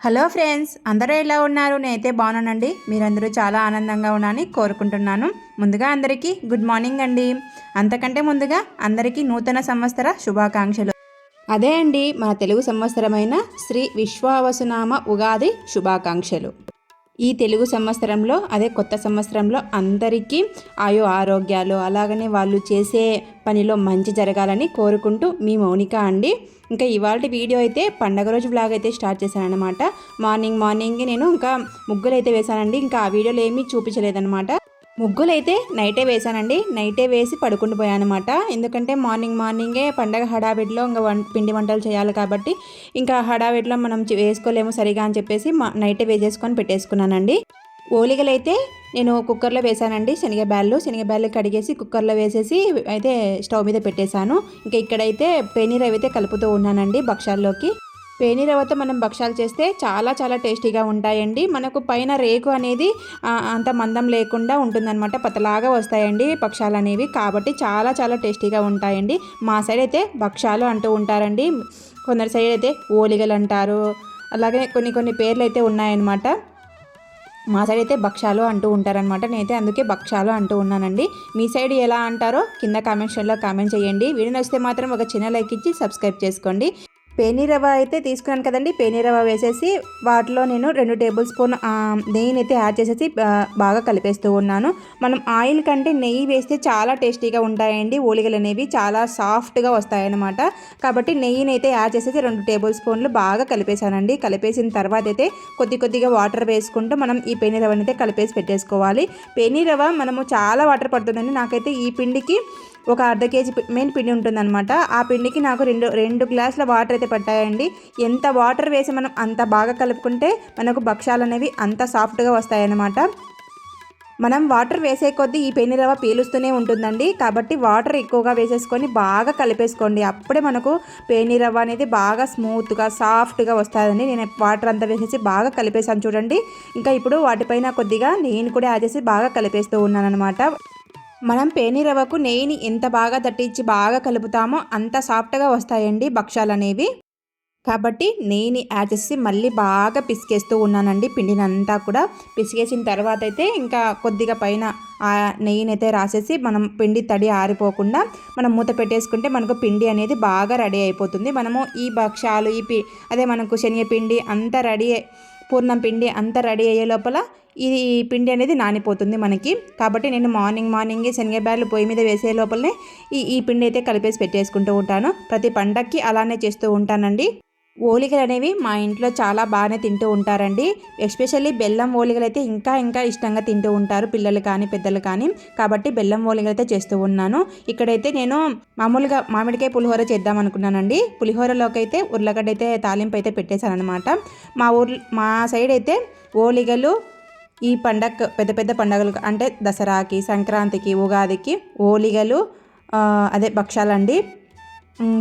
Hello friends అందరూ ఎలా ఉన్నారు? నేనైతే బాగున్నానండి. మీరందరూ చాలా ఆనందంగా ఉన్నారని కోరుకుంటున్నాను. ముందుగా అందరికీ గుడ్ మార్నింగ్ అండి. అంతకంటే ముందుగా అందరికీ నూతన సంవత్సర శుభాకాంక్షలు. అదే అండి మన తెలుగు సంవత్సరమైన శ్రీ విశ్వావసునామ ఉగాది శుభాకాంక్షలు. ఈ తెలుగు సంవత్సరంలో అదే కొత్త సంవత్సరంలో అందరికీ ఆయో ఆరోగ్యాలు అలాగనే వాళ్ళు చేసే పనిలో మంచి జరగాలని కోరుకుంటూ మీ మౌనిక అండి. ఇంకా ఇవాళ వీడియో అయితే పండగ రోజు బ్లాగ్ అయితే స్టార్ట్ చేశానమాట మార్నింగ్ మార్నింగ్ నేను ఇంకా ముగ్గులు అయితే వేశానండి. ఇంకా ఆ వీడియోలో ఏమీ చూపించలేదన్నమాట. ముగ్గులు అయితే నైటే వేశానండి. నైటే వేసి పడుకుంటూ పోయానమాట. ఎందుకంటే మార్నింగ్ మార్నింగే పండగ హడావిడిలో ఇంకా వం పిండి వంటలు చేయాలి కాబట్టి ఇంకా హడావిడిలో మనం వేసుకోలేము సరిగా అని చెప్పేసి మా నైటే వేసేసుకొని పెట్టేసుకున్నానండి. ఓలిగలు అయితే నేను కుక్కర్లో వేసానండి శనగబ్యాళ్ళు శనగబ్యాళ్ళు కడిగేసి కుక్కర్లో వేసేసి అయితే స్టవ్ మీద పెట్టేశాను. ఇంకా ఇక్కడైతే పెనీర్ అయితే కలుపుతూ ఉన్నానండి భక్షాల్లోకి పేనీరవ్వతో మనం భక్షాలు చేస్తే చాలా చాలా టేస్టీగా ఉంటాయండి. మనకు పైన రేకు అనేది అంత మందం లేకుండా ఉంటుందన్నమాట. పతలాగా వస్తాయండి భక్షాలు అనేవి. కాబట్టి చాలా చాలా టేస్టీగా ఉంటాయండి. మా సైడ్ అయితే భక్షాలు అంటూ ఉంటారండి. కొందరి సైడ్ అయితే ఓలిగలు అంటారు. అలాగే కొన్ని కొన్ని పేర్లు అయితే ఉన్నాయన్నమాట. మా సైడ్ అయితే భక్షాలు అంటూ ఉంటారనమాట నేనైతే అందుకే భక్షాలు అంటూ ఉన్నానండి. మీ సైడ్ ఎలా అంటారో కింద కామెంట్ సెక్షన్లో కామెంట్ చేయండి. వీడియో నచ్చితే మాత్రం ఒక చిన్న లైక్ ఇచ్చి సబ్స్క్రైబ్ చేసుకోండి. పేనీరవ అయితే తీసుకున్నాను కదండి. పేనీరవ వేసేసి వాటిలో నేను రెండు టేబుల్ స్పూన్ నెయ్యిని అయితే యాడ్ చేసేసి బాగా కలిపేస్తూ ఉన్నాను. మనం ఆయిల్ కంటే నెయ్యి వేస్తే చాలా టేస్టీగా ఉంటాయండి. ఓలిగలు అనేవి చాలా సాఫ్ట్గా వస్తాయన్నమాట. కాబట్టి నెయ్యిని అయితే యాడ్ చేసేసి రెండు టేబుల్ స్పూన్లు బాగా కలిపేశానండి. కలిపేసిన తర్వాత అయితే కొద్ది కొద్దిగా వాటర్ వేసుకుంటూ మనం ఈ పేనీ అయితే కలిపేసి పెట్టేసుకోవాలి. పేనీరవ మనము చాలా వాటర్ పడుతుందండి. నాకైతే ఈ పిండికి ఒక అర్ధ కేజీ మెయిన్ పిండి ఉంటుందన్నమాట. ఆ పిండికి నాకు రెండు రెండు గ్లాసుల వాటర్ అయితే పట్టాయండి. ఎంత వాటర్ వేసి మనం అంత బాగా కలుపుకుంటే మనకు భక్షాలు అనేవి అంత సాఫ్ట్గా వస్తాయన్నమాట. మనం వాటర్ వేసే కొద్దీ ఈ పెని రవ్వ పీలుస్తూనే ఉంటుందండి. కాబట్టి వాటర్ ఎక్కువగా వేసేసుకొని బాగా కలిపేసుకోండి. అప్పుడే మనకు పేని రవ్వ అనేది బాగా స్మూత్గా సాఫ్ట్గా వస్తుందండి. నేను వాటర్ అంతా వేసేసి బాగా కలిపేసాను చూడండి. ఇంకా ఇప్పుడు వాటిపైన కొద్దిగా నేను కూడా యాడ్ చేసి బాగా కలిపేస్తూ ఉన్నాను అనమాట మనం పేనిరవ్వకు నెయ్యిని ఎంత బాగా దట్టించి బాగా కలుపుతామో అంత సాఫ్ట్గా వస్తాయండి భక్షాలు అనేవి కాబట్టి నెయ్యిని యాడ్ చేసి మళ్ళీ బాగా పిసికేస్తూ ఉన్నానండి పిండినంతా కూడా. పిసికేసిన తర్వాత అయితే ఇంకా కొద్దిగా పైన ఆ నెయ్యిని అయితే రాసేసి మనం పిండి తడి ఆరిపోకుండా మనం మూత పెట్టేసుకుంటే మనకు పిండి అనేది బాగా రెడీ అయిపోతుంది. మనము ఈ భక్షాలు ఈ పి అదే మనకు శనగపిండి అంతా రెడీ పూర్ణం పిండి అంతా రెడీ అయ్యే లోపల ఇది పిండి అనేది నానిపోతుంది మనకి. కాబట్టి నేను మార్నింగ్ మార్నింగే శనగబ్యాలు పొయ్యి మీద వేసే లోపలనే ఈ ఈ పిండి అయితే కలిపేసి పెట్టేసుకుంటూ ఉంటాను. ప్రతి పండక్కి అలానే చేస్తూ ఉంటానండి. ఓలికలు అనేవి మా ఇంట్లో చాలా బాగానే తింటూ ఉంటారండి. ఎస్పెషల్లీ బెల్లం ఓలిగలు అయితే ఇంకా ఇంకా ఇష్టంగా తింటూ ఉంటారు పిల్లలు కానీ పెద్దలు కానీ. కాబట్టి బెల్లం ఓలికలు అయితే చేస్తూ ఉన్నాను. ఇక్కడైతే నేను మామూలుగా మామిడికాయ పులిహోర చేద్దాం అనుకున్నానండి. పులిహోరలోకి అయితే ఉర్లగడ్డ అయితే తాలింపు అయితే పెట్టేశాను అనమాట మా ఊర్లో మా సైడ్ అయితే ఓలిగలు ఈ పండగ పెద్ద పెద్ద పండగలు అంటే దసరాకి సంక్రాంతికి ఉగాదికి ఓలిగలు అదే భక్షాలండి.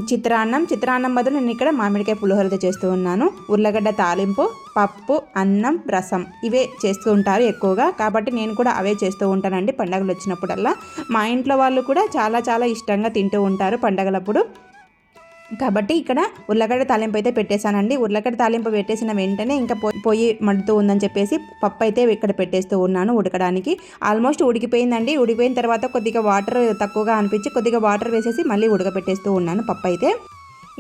చిత్రాన్నం. చిత్రాన్నం బదులు నేను ఇక్కడ మామిడికాయ పులిహోరతో చేస్తూ ఉన్నాను. ఉర్లగడ్డ తాలింపు పప్పు అన్నం రసం ఇవే చేస్తూ ఉంటారు ఎక్కువగా. కాబట్టి నేను కూడా అవే చేస్తూ ఉంటానండి పండగలు వచ్చినప్పుడల్లా. మా ఇంట్లో వాళ్ళు కూడా చాలా చాలా ఇష్టంగా తింటూ ఉంటారు పండగలప్పుడు. కాబట్టి ఇక్కడ ఉర్లగడ్డ తాలింపు అయితే పెట్టేశానండి. ఉర్లగడ్డ తాలింపు పెట్టేసిన వెంటనే ఇంకా పొయ్యి మడుతూ ఉందని చెప్పేసి పప్పు అయితే ఇక్కడ పెట్టేస్తూ ఉన్నాను ఉడకడానికి. ఆల్మోస్ట్ ఉడికిపోయిందండి. ఉడికిపోయిన తర్వాత కొద్దిగా వాటర్ తక్కువగా అనిపించి కొద్దిగా వాటర్ వేసేసి మళ్ళీ ఉడకపెట్టేస్తూ ఉన్నాను పప్పు అయితే.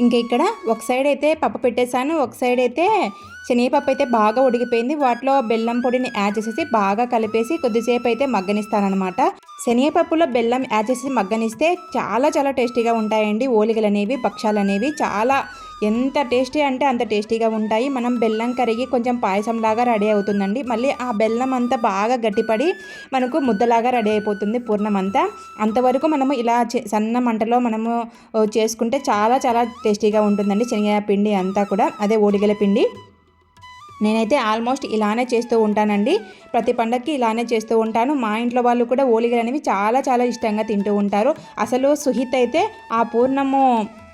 ఇంకా ఇక్కడ ఒక సైడ్ అయితే పప్పు పెట్టేశాను. ఒక సైడ్ అయితే శనగపప్పు అయితే బాగా ఉడికిపోయింది. వాటిలో బెల్లం పొడిని యాడ్ చేసేసి బాగా కలిపేసి కొద్దిసేపు అయితే మగ్గనిస్తానమాట శనగపప్పులో బెల్లం యాడ్ చేసి మగ్గనిస్తే చాలా చాలా టేస్టీగా ఉంటాయండి. ఓలిగలు అనేవి పక్షాలు అనేవి చాలా ఎంత టేస్టీ అంటే అంత టేస్టీగా ఉంటాయి. మనం బెల్లం కరిగి కొంచెం పాయసం లాగా రెడీ అవుతుందండి. మళ్ళీ ఆ బెల్లం అంతా బాగా గట్టిపడి మనకు ముద్దలాగా రెడీ అయిపోతుంది పూర్ణం అంతా అంతవరకు మనము ఇలా సన్న మంటలో మనము చేసుకుంటే చాలా చాలా టేస్టీగా ఉంటుందండి శనగ పిండి అంతా కూడా. అదే ఓడిగల పిండి. నేనైతే ఆల్మోస్ట్ ఇలానే చేస్తూ ఉంటానండి. ప్రతి పండగకి ఇలానే చేస్తూ ఉంటాను. మా ఇంట్లో వాళ్ళు కూడా ఓలిగలు అనేవి చాలా చాలా ఇష్టంగా తింటూ ఉంటారు. అసలు సుహిత్ అయితే ఆ పూర్ణము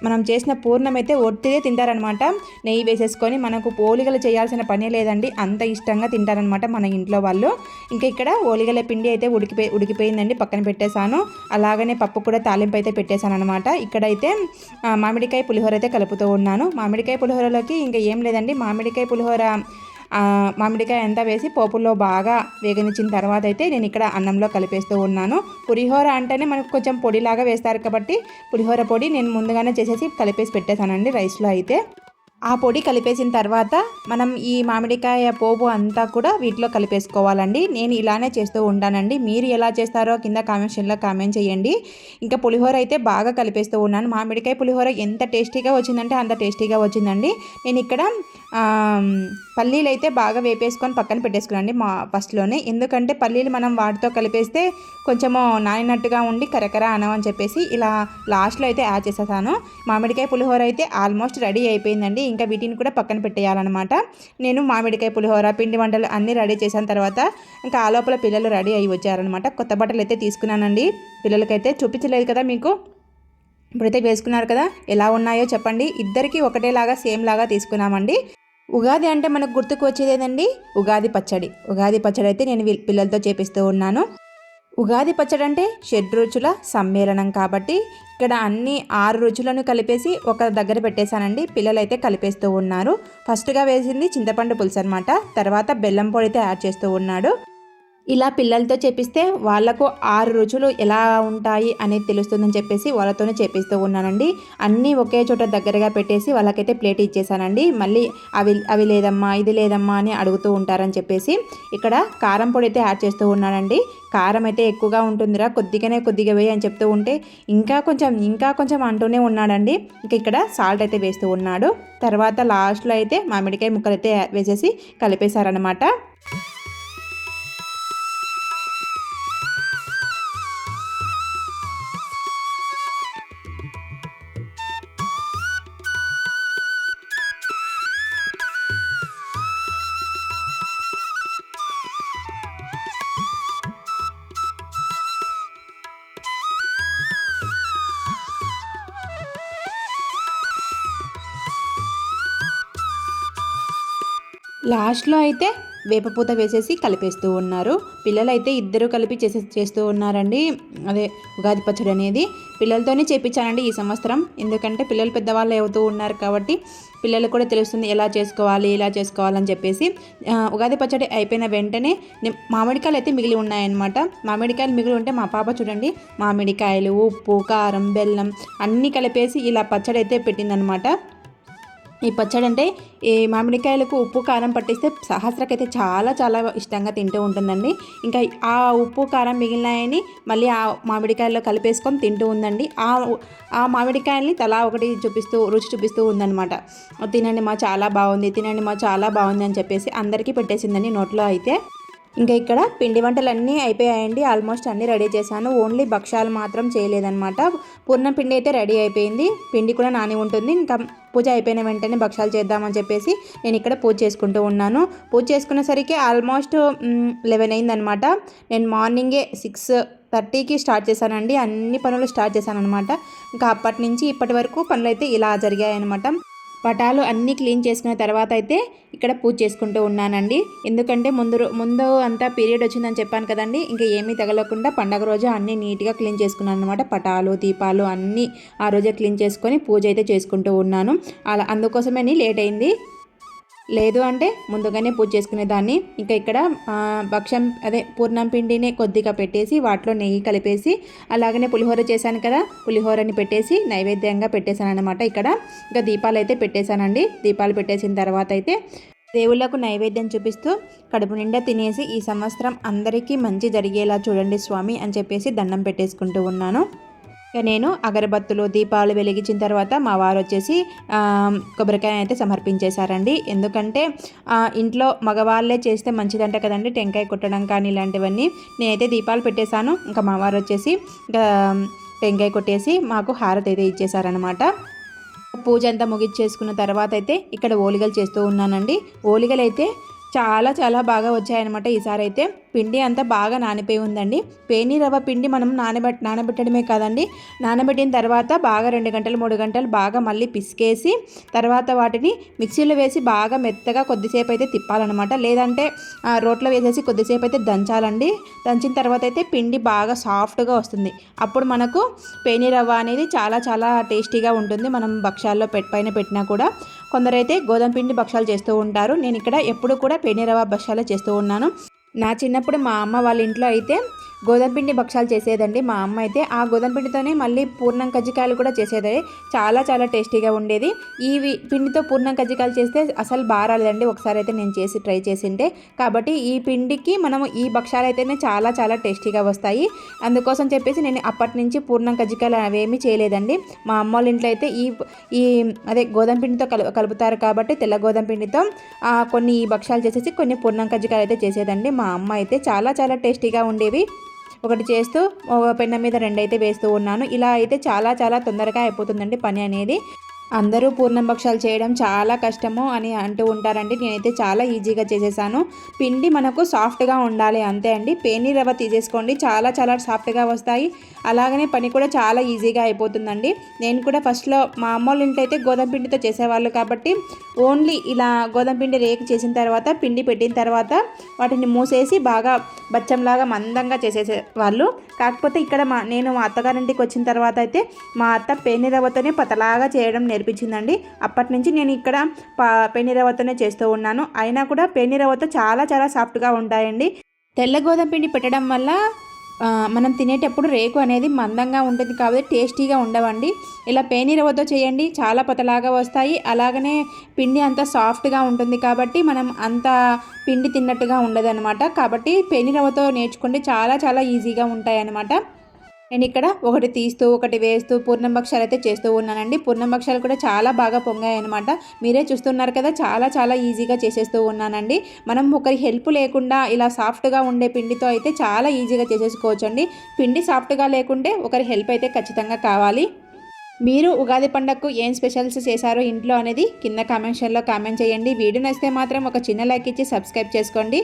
మనం చేసిన పూర్ణమైతే అయితే ఒట్టిదే తింటారనమాట నెయ్యి వేసేసుకొని మనకు ఓలిగలు చేయాల్సిన పనే లేదండి. అంత ఇష్టంగా తింటారనమాట మన ఇంట్లో వాళ్ళు. ఇంకా ఇక్కడ ఓలిగల పిండి అయితే ఉడికిపోయి ఉడికిపోయిందండి. పక్కన పెట్టేశాను. అలాగనే పప్పు కూడా తాలింపు అయితే పెట్టేశాను అనమాట ఇక్కడైతే మామిడికాయ పులిహోర అయితే కలుపుతూ ఉన్నాను. మామిడికాయ పులిహోరలోకి ఇంకా ఏం లేదండి. మామిడికాయ పులిహోర మామిడికాయ అంతా వేసి పోపుల్లో బాగా వేగనిచ్చిన తర్వాత అయితే నేను ఇక్కడ అన్నంలో కలిపేస్తూ ఉన్నాను. పులిహోర అంటేనే మనకు కొంచెం పొడిలాగా వేస్తారు కాబట్టి పులిహోర పొడి నేను ముందుగానే చేసేసి కలిపేసి పెట్టేశానండి రైస్లో అయితే. ఆ పొడి కలిపేసిన తర్వాత మనం ఈ మామిడికాయ పోపు అంతా కూడా వీటిలో కలిపేసుకోవాలండి. నేను ఇలానే చేస్తూ ఉంటానండి. మీరు ఎలా చేస్తారో కింద కామెంట్షన్లో కామెంట్ చేయండి. ఇంకా పులిహోర అయితే బాగా కలిపేస్తూ ఉన్నాను. మామిడికాయ పులిహోర ఎంత టేస్టీగా వచ్చిందంటే అంత టేస్టీగా వచ్చిందండి. నేను ఇక్కడ పల్లీలు అయితే బాగా వేపేసుకొని పక్కన పెట్టేసుకున్నాండి మా ఫస్ట్లోనే. ఎందుకంటే పల్లీలు మనం వాటితో కలిపేస్తే కొంచెము నానినట్టుగా ఉండి కరకర అనవని చెప్పేసి ఇలా లాస్ట్లో అయితే యాడ్ చేసేసాను. మామిడికాయ పులిహోర అయితే ఆల్మోస్ట్ రెడీ అయిపోయిందండి. ఇంకా వీటిని కూడా పక్కన పెట్టేయాలన్నమాట. నేను మామిడికాయ పులిహోర పిండి వంటలు అన్నీ రెడీ చేసిన తర్వాత ఇంకా ఆ లోపల పిల్లలు రెడీ అయ్యి వచ్చారనమాట కొత్త బట్టలు అయితే తీసుకున్నానండి. పిల్లలకైతే చూపించలేదు కదా మీకు? ఇప్పుడైతే వేసుకున్నారు కదా? ఎలా ఉన్నాయో చెప్పండి. ఇద్దరికి ఒకటేలాగా సేమ్ లాగా తీసుకున్నామండి. ఉగాది అంటే మనకు గుర్తుకు వచ్చేది ఏదండి? ఉగాది పచ్చడి. ఉగాది పచ్చడి అయితే నేను పిల్లలతో చేపిస్తూ ఉన్నాను. ఉగాది పచ్చడి అంటే షడ్రుచుల సమ్మేళనం కాబట్టి ఇక్కడ అన్ని ఆరు రుచులను కలిపేసి ఒక దగ్గర పెట్టేశానండి. పిల్లలైతే కలిపేస్తూ ఉన్నారు. ఫస్ట్గా వేసింది చింతపండు పులుసు అనమాట తర్వాత బెల్లం పొడి అయితే యాడ్ చేస్తూ ఉన్నాడు. ఇలా పిల్లలతో చేపిస్తే వాళ్ళకు ఆరు రుచులు ఎలా ఉంటాయి అనేది తెలుస్తుందని చెప్పేసి వాళ్ళతోనే చేపిస్తూ ఉన్నానండి. అన్నీ ఒకే చోట దగ్గరగా పెట్టేసి వాళ్ళకైతే ప్లేట్ ఇచ్చేసానండి. మళ్ళీ అవి అవి లేదమ్మా ఇది లేదమ్మా అని అడుగుతూ ఉంటారని చెప్పేసి ఇక్కడ కారం పొడి అయితే యాడ్ చేస్తూ ఉన్నానండి. కారం అయితే ఎక్కువగా ఉంటుందిరా కొద్దిగానే కొద్దిగా వేయి అని చెప్తూ ఉంటే ఇంకా కొంచెం ఇంకా కొంచెం అంటూనే ఉన్నాడండి. ఇంకా ఇక్కడ సాల్ట్ అయితే వేస్తూ ఉన్నాడు. తర్వాత లాస్ట్లో అయితే మామిడికాయ ముక్కలు అయితే వేసేసి కలిపేశారనమాట లాస్ట్లో అయితే వేపపూత వేసేసి కలిపేస్తూ ఉన్నారు. పిల్లలైతే ఇద్దరు కలిపి చేసే చేస్తూ ఉన్నారండి. అదే ఉగాది పచ్చడి అనేది పిల్లలతోనే చేపించానండి ఈ సంవత్సరం. ఎందుకంటే పిల్లలు పెద్దవాళ్ళు అవుతూ ఉన్నారు కాబట్టి పిల్లలకు కూడా తెలుస్తుంది ఎలా చేసుకోవాలి ఎలా చేసుకోవాలని చెప్పేసి. ఉగాది పచ్చడి అయిపోయిన వెంటనే మామిడికాయలు అయితే మిగిలి ఉన్నాయన్నమాట. మామిడికాయలు మిగిలి ఉంటే మా పాప చూడండి మామిడికాయలు ఉప్పు కారం బెల్లం అన్నీ కలిపేసి ఇలా పచ్చడి అయితే పెట్టిందనమాట ఈ పచ్చడి అంటే ఈ మామిడికాయలకు ఉప్పు కారం పట్టిస్తే సహస్రకైతే చాలా చాలా ఇష్టంగా తింటూ ఉంటుందండి. ఇంకా ఆ ఉప్పు కారం మిగిలినాయని మళ్ళీ ఆ మామిడికాయల్లో కలిపేసుకొని తింటూ ఉందండి. ఆ ఆ మామిడికాయల్ని తలా ఒకటి చూపిస్తూ రుచి చూపిస్తూ ఉందన్నమాట. తినండి మా చాలా బాగుంది తినండి మా చాలా బాగుంది అని చెప్పేసి అందరికీ పెట్టేసిందండి నోట్లో అయితే. ఇంకా ఇక్కడ పిండి వంటలు అన్నీ అయిపోయాయండి. ఆల్మోస్ట్ అన్నీ రెడీ చేశాను. ఓన్లీ భక్షాలు మాత్రం చేయలేదన్నమాట. పూర్ణం పిండి అయితే రెడీ అయిపోయింది. పిండి కూడా నాని ఉంటుంది. ఇంకా పూజ అయిపోయిన వెంటనే భక్షాలు చేద్దామని చెప్పేసి నేను ఇక్కడ పూజ చేసుకుంటూ ఉన్నాను. పూజ చేసుకునేసరికి ఆల్మోస్ట్ లెవెన్ అయిందనమాట. నేను మార్నింగే సిక్స్ థర్టీకి స్టార్ట్ చేశానండి. అన్ని పనులు స్టార్ట్ చేశాను అనమాట ఇంకా అప్పటి నుంచి ఇప్పటి వరకు పనులు అయితే ఇలా జరిగాయి అనమాట పటాలు అన్నీ క్లీన్ చేసుకున్న తర్వాత అయితే ఇక్కడ పూజ చేసుకుంటూ ఉన్నానండి. ఎందుకంటే ముందు ముందు అంతా పీరియడ్ వచ్చిందని చెప్పాను కదండి. ఇంకా ఏమీ తగలకుండా పండగ రోజు అన్నీ నీట్గా క్లీన్ చేసుకున్నాను అనమాట పటాలు దీపాలు అన్నీ ఆ రోజే క్లీన్ చేసుకొని పూజ అయితే చేసుకుంటూ ఉన్నాను. అలా అందుకోసమే లేట్ అయింది. లేదు అంటే ముందుగానే పూజ చేసుకునేదాన్ని ఇంకా ఇక్కడ భక్ష్యం అదే పూర్ణం పిండిని కొద్దిగా పెట్టేసి వాటిలో నెయ్యి కలిపేసి అలాగనే పులిహోర చేశాను కదా పులిహోరని పెట్టేసి నైవేద్యంగా పెట్టేశాను అనమాట ఇక్కడ. ఇంకా దీపాలు అయితే పెట్టేశానండి. దీపాలు పెట్టేసిన తర్వాత అయితే దేవుళ్ళకు నైవేద్యం చూపిస్తూ కడుపు నిండా తినేసి ఈ సంవత్సరం అందరికీ మంచి జరిగేలా చూడండి స్వామి అని చెప్పేసి దండం పెట్టేసుకుంటూ ఉన్నాను. నేను అగరబత్తులు దీపాలు వెలిగించిన తర్వాత మా వారు వచ్చేసి కొబ్బరికాయ అయితే సమర్పించేశారండి. ఎందుకంటే ఇంట్లో మగవాళ్ళే చేస్తే మంచిదంట కదండి. టెంకాయ కొట్టడం కానీ ఇలాంటివన్నీ. నేనైతే దీపాలు పెట్టేశాను. ఇంకా మా వారు వచ్చేసి టెంకాయ కొట్టేసి మాకు హారతి అయితే ఇచ్చేసారనమాట పూజ అంతా ముగించేసుకున్న తర్వాత అయితే ఇక్కడ ఓలిగలు చేస్తూ ఉన్నానండి. ఓలిగలు అయితే చాలా చాలా బాగా వచ్చాయన్నమాట ఈసారి అయితే పిండి అంతా బాగా నానిపోయి ఉందండి. పేని రవ్వ పిండి మనం నానబెట్ నానబెట్టడమే కాదండి. నానబెట్టిన తర్వాత బాగా రెండు గంటలు మూడు గంటలు బాగా మళ్ళీ పిసికేసి తర్వాత వాటిని మిక్సీలో వేసి బాగా మెత్తగా కొద్దిసేపు అయితే తిప్పాలన్నమాట. లేదంటే రోట్లో వేసేసి కొద్దిసేపు అయితే దంచాలండి. దంచిన తర్వాత అయితే పిండి బాగా సాఫ్ట్గా వస్తుంది. అప్పుడు మనకు పేని రవ్వ అనేది చాలా చాలా టేస్టీగా ఉంటుంది. మనం భక్ష్యాల్లో పెట్ పైన పెట్టినా కూడా. కొందరైతే గోధుమ పిండి భక్షాలు చేస్తూ ఉంటారు. నేను ఇక్కడ ఎప్పుడు కూడా పేని రవ్వ చేస్తూ ఉన్నాను. నా చిన్నప్పుడు మా అమ్మ వాళ్ళ ఇంట్లో అయితే గోధుమ పిండి భక్షాలు చేసేదండి. మా అమ్మ అయితే ఆ గోధుమ పిండితోనే మళ్ళీ పూర్ణం కజ్జికాయలు కూడా చేసేది చాలా చాలా టేస్టీగా ఉండేది. ఈ పిండితో పూర్ణం కజ్జికాయలు చేస్తే అసలు బారాలేదండి ఒకసారి అయితే నేను చేసి ట్రై చేసింటే కాబట్టి ఈ పిండికి మనము ఈ భక్షాలు అయితేనే చాలా చాలా టేస్టీగా వస్తాయి. అందుకోసం చెప్పేసి నేను అప్పటి నుంచి పూర్ణం కజ్జికాయలు అవేమీ చేయలేదండి. మా అమ్మ వాళ్ళ ఇంట్లో అయితే ఈ ఈ అదే గోధుమ పిండితో కలు కలుపుతారు కాబట్టి తెల్ల గోధుమ పిండితో కొన్ని ఈ భక్షాలు చేసేసి కొన్ని పూర్ణం కజ్జికాయలు అయితే చేసేదండి. మా అమ్మ అయితే చాలా చాలా టేస్టీగా ఉండేవి. ఒకటి చేస్తూ పెన్న మీద రెండైతే వేస్తూ ఉన్నాను. ఇలా అయితే చాలా చాలా తొందరగా అయిపోతుందండి పని అనేది. అందరూ పూర్ణభక్షాలు చేయడం చాలా కష్టము అని అంటూ ఉంటారండి. నేనైతే చాలా ఈజీగా చేసేసాను. పిండి మనకు సాఫ్ట్గా ఉండాలి అంతే అండి. పేని రవ్వ తీసేసుకోండి. చాలా చాలా సాఫ్ట్గా వస్తాయి. అలాగనే పని కూడా చాలా ఈజీగా అయిపోతుందండి. నేను కూడా ఫస్ట్లో మా అమ్మోళ్ళ ఇంట్లో అయితే గోధుమ పిండితో చేసేవాళ్ళు కాబట్టి ఓన్లీ ఇలా గోధుమ పిండి రేకు చేసిన తర్వాత పిండి పెట్టిన తర్వాత వాటిని మూసేసి బాగా బచ్చంలాగా మందంగా చేసేసే వాళ్ళు కాకపోతే ఇక్కడ మా నేను మా అత్తగారింటికి వచ్చిన తర్వాత అయితే మా అత్త పేని రవ్వతోనే పతలాగా చేయడం నేర్పించిందండి. అప్పటి నుంచి నేను ఇక్కడ పా రవ్వతోనే చేస్తూ ఉన్నాను. అయినా కూడా పెనిరవ్వతో చాలా చాలా సాఫ్ట్గా ఉంటాయండి. తెల్ల గోధుమ పిండి పెట్టడం వల్ల మనం తినేటప్పుడు రేకు అనేది మందంగా ఉంటుంది కాబట్టి టేస్టీగా ఉండవండి. ఇలా పెనిరవ్వతో చేయండి చాలా పొతలాగా వస్తాయి. అలాగనే పిండి అంత సాఫ్ట్గా ఉంటుంది కాబట్టి మనం అంత పిండి తిన్నట్టుగా ఉండదు కాబట్టి పెనిరవ్వతో నేర్చుకుంటే చాలా చాలా ఈజీగా ఉంటాయి అన్నమాట నేను ఇక్కడ ఒకటి తీస్తూ ఒకటి వేస్తూ పూర్ణంభక్షాలు అయితే చేస్తూ ఉన్నానండి. పూర్ణంభక్షాలు కూడా చాలా బాగా పొంగాయి అనమాట మీరే చూస్తున్నారు కదా చాలా చాలా ఈజీగా చేసేస్తూ ఉన్నానండి. మనం ఒకరి హెల్ప్ లేకుండా ఇలా సాఫ్ట్గా ఉండే పిండితో అయితే చాలా ఈజీగా చేసేసుకోవచ్చండి. పిండి సాఫ్ట్గా లేకుంటే ఒకరి హెల్ప్ అయితే ఖచ్చితంగా కావాలి. మీరు ఉగాది పండగకు ఏం స్పెషల్స్ చేశారో ఇంట్లో అనేది కింద కామెంట్షన్లో కామెంట్ చేయండి. వీడియో నచ్చితే మాత్రం ఒక చిన్న లైక్ ఇచ్చి సబ్స్క్రైబ్ చేసుకోండి.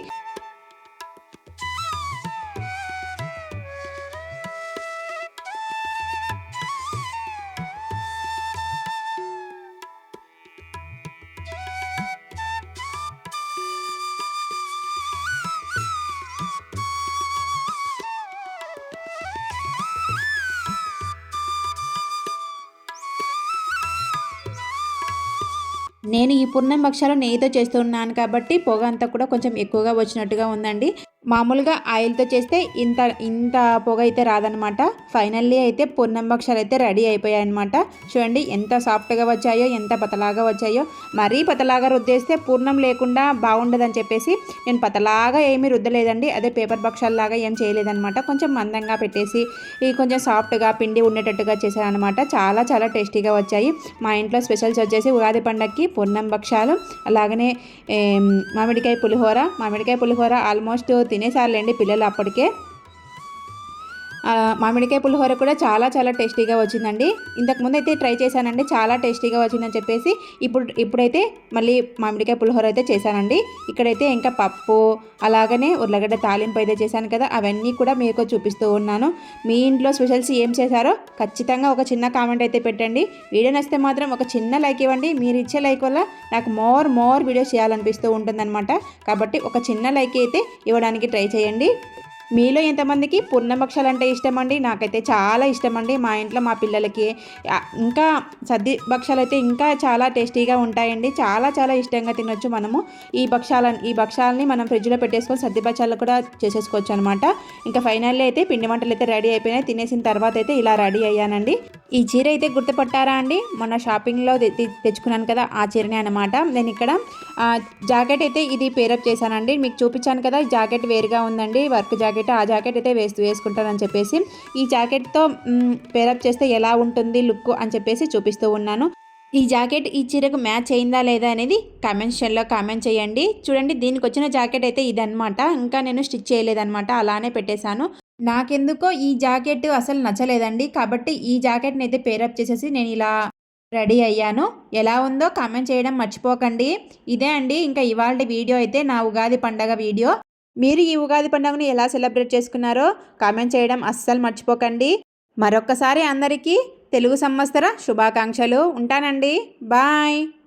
నేను ఈ పూర్ణం భక్షాలు నెయ్యితో చేస్తున్నాను కాబట్టి పొగ అంతా కూడా కొంచెం ఎక్కువగా వచ్చినట్టుగా ఉందండి. మామూలుగా ఆయిల్తో చేస్తే ఇంత ఇంత పొగ అయితే రాదనమాట ఫైనల్లీ అయితే పొన్నంబక్షాలు భక్షాలు అయితే రెడీ అయిపోయాయి అనమాట చూడండి ఎంత సాఫ్ట్గా వచ్చాయో ఎంత పతలాగా వచ్చాయో. మరీ పతలాగా రుద్దేస్తే పూర్ణం లేకుండా బాగుండదని చెప్పేసి నేను పతలాగా ఏమీ రుద్దలేదండి. అదే పేపర్ బక్షాలలాగా ఏం చేయలేదనమాట కొంచెం మందంగా పెట్టేసి ఇవి కొంచెం సాఫ్ట్గా పిండి ఉండేటట్టుగా చేశానమాట అనమాట చాలా చాలా టేస్టీగా వచ్చాయి. మా ఇంట్లో స్పెషల్స్ వచ్చేసి ఉగాది పండగకి పూర్ణం భక్షాలు అలాగనే మామిడికాయ పులిహోర. మామిడికాయ పులిహోర ఆల్మోస్ట్ తినేసారులేండి పిల్లలు అప్పటికే. మామిడికాయ పులిహోర కూడా చాలా చాలా టేస్టీగా వచ్చిందండి. ఇంతకుముందు అయితే ట్రై చేశానండి చాలా టేస్టీగా వచ్చిందని చెప్పేసి ఇప్పుడు ఇప్పుడైతే మళ్ళీ మామిడికాయ పులిహోర అయితే చేశానండి. ఇక్కడైతే ఇంకా పప్పు అలాగనే ఉర్లగడ్డ తాలింపు అయితే చేశాను కదా అవన్నీ కూడా మీకు చూపిస్తూ ఉన్నాను. మీ ఇంట్లో స్పెషల్స్ ఏం చేశారో ఖచ్చితంగా ఒక చిన్న కామెంట్ అయితే పెట్టండి. వీడియో నచ్చితే మాత్రం ఒక చిన్న లైక్ ఇవ్వండి. మీరు ఇచ్చే లైక్ వల్ల నాకు మోర్ మోర్ వీడియోస్ చేయాలనిపిస్తూ ఉంటుందన్నమాట. కాబట్టి ఒక చిన్న లైక్ అయితే ఇవ్వడానికి ట్రై చేయండి. మీలో ఎంతమందికి పూర్ణభక్షాలు అంటే ఇష్టం అండి నాకైతే చాలా ఇష్టం అండి మా ఇంట్లో మా పిల్లలకి. ఇంకా సద్ది భక్షాలు అయితే ఇంకా చాలా టేస్టీగా ఉంటాయండి. చాలా చాలా ఇష్టంగా తినొచ్చు మనము. ఈ భక్షాలని ఈ భక్షాలని మనం ఫ్రిడ్జ్లో పెట్టేసుకొని సద్ది భక్షాలు కూడా చేసేసుకోవచ్చు అనమాట ఇంకా ఫైనల్లీ అయితే పిండి వంటలు అయితే రెడీ అయిపోయినాయి. తినేసిన తర్వాత అయితే ఇలా రెడీ అయ్యానండి. ఈ చీర అయితే గుర్తుపట్టారా అండి? మొన్న షాపింగ్లో తెచ్చుకున్నాను కదా ఆ చీరనే అనమాట నేను ఇక్కడ జాకెట్ అయితే ఇది పేరప్ చేశానండి. మీకు చూపించాను కదా జాకెట్ వేరుగా ఉందండి. వర్క్ జాకెట్ ఆ జాకెట్ అయితే వేస్తూ వేసుకుంటానని చెప్పేసి. ఈ జాకెట్తో పేరప్ చేస్తే ఎలా ఉంటుంది లుక్ అని చెప్పేసి చూపిస్తూ ఉన్నాను. ఈ జాకెట్ ఈ చీరకు మ్యాచ్ అయిందా లేదా అనేది కామెంట్ సెక్షన్లో కామెంట్ చేయండి. చూడండి దీనికి వచ్చిన జాకెట్ అయితే ఇదనమాట ఇంకా నేను స్టిచ్ చేయలేదనమాట అలానే పెట్టేశాను. నాకెందుకో ఈ జాకెట్ అసలు నచ్చలేదండి. కాబట్టి ఈ జాకెట్ని అయితే పేరప్ చేసేసి నేను ఇలా రెడీ అయ్యాను. ఎలా ఉందో కామెంట్ చేయడం మర్చిపోకండి. ఇదే అండి ఇంకా ఇవాళ వీడియో అయితే నా ఉగాది పండగ వీడియో. మీరు ఈ ఉగాది పండుగను ఎలా సెలబ్రేట్ చేసుకున్నారో కామెంట్ చేయడం అస్సలు మర్చిపోకండి. మరొక్కసారి అందరికీ తెలుగు సంవత్సర శుభాకాంక్షలు. ఉంటానండి. బాయ్